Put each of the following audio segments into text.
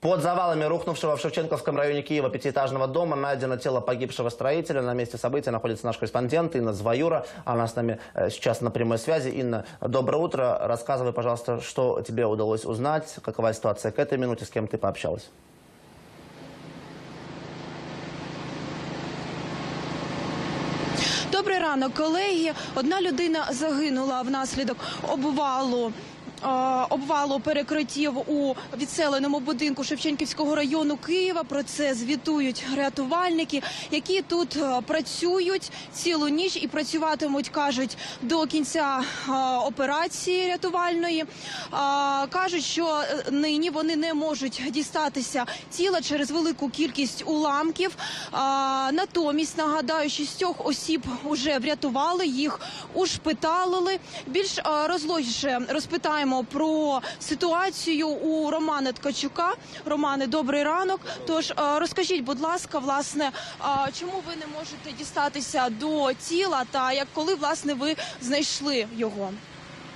Под завалами рухнувшего в Шевченковском районе Киева пятиэтажного дома найдено тело погибшего строителя. На месте события находится наш корреспондент Инна Зваюра. Она с нами э, сейчас на прямой связи. Инна, доброе утро. Рассказывай, пожалуйста, что тебе удалось узнать, какова ситуация к этой минуте, с кем ты пообщалась. Добрий ранок, колеги. Одна людина загинула внаслідок обвалу. е, Обвалу перекриттів у відселеному будинку Шевченківського району Києва. Про це звітують рятувальники, які тут е, працюють цілу ніч і працюватимуть, кажуть, до кінця е, операції рятувальної. Кажуть, що нині вони не можуть дістатися тіла через велику кількість уламків. Натомість нагадаю, шістьох осіб вже врятували, їх ушпиталили. Більш розлогіше розпитаємо про ситуацію у Романа Ткачука. Романе, добрий ранок. Тож е, розкажіть, будь ласка, власне, а чому ви не можете дістатися до тіла та як коли власне ви знайшли його?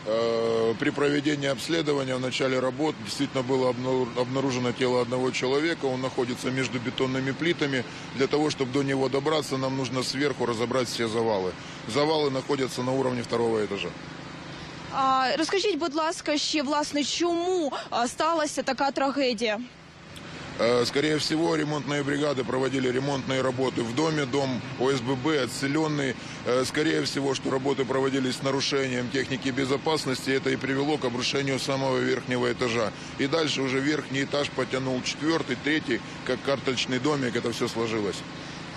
Э, При проведении обследования в начале работ действительно было обна- обнаружено тело одного человека. Он находится между бетонными плитами. Для того, чтобы до него добраться, нам нужно сверху разобрать все завалы. Завалы находятся на уровне второго этажа. А, розкажіть, будь ласка, ще власне, чому а, сталася така трагедія? Э, Скорее всего, ремонтные бригады проводили ремонтные работы в доме. Дом ОСББ отселенный. Э, Скорее всего, что работы проводились с нарушением техники безопасности. Это и привело к обрушению самого верхнего этажа. И дальше уже верхний этаж потянул четвертый, третий, как карточный домик. Это все сложилось.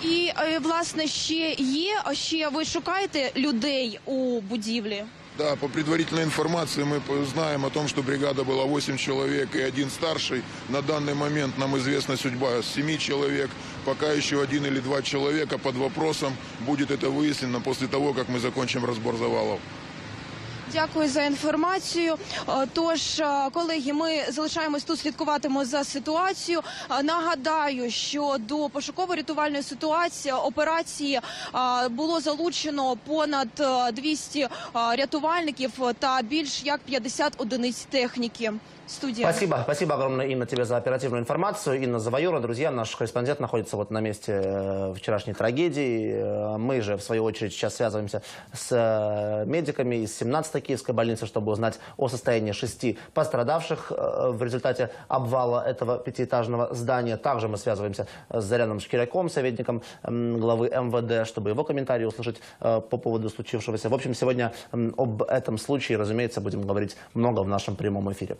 І е, власне ще є, а ще ви шукаєте людей у будівлі? Да, по предварительной информации мы знаем о том, что бригада была 8 человек и один старший. На данный момент нам известна судьба 7 человек. Пока еще один или два человека под вопросом. Будет это выяснено после того, как мы закончим разбор завалов. Дякую за інформацію. Е, Тож, е, колеги, ми залишаємось тут, слідкуватимо за ситуацією. Е, Нагадаю, що до пошуково-рятувальної ситуації операції е, було залучено понад е, 200 е, рятувальників та більш як 50 одиниць техніки. Студія. Спасибо, спасибо огромное, Инна, тебе за оперативную информацию. Инна Заваюра, друзья, наш корреспондент находится вот на месте э, вчерашней трагедии. Э, Мы же, в свою очередь, сейчас связываемся с э, медиками из 17-й Киевской больницы, чтобы узнать о состоянии шести пострадавших э, в результате обвала этого пятиэтажного здания. Также мы связываемся с Заряном Шкиряком, советником м, главы МВД, чтобы его комментарии услышать э, по поводу случившегося. В общем, сегодня м, об этом случае, разумеется, будем говорить много в нашем прямом эфире.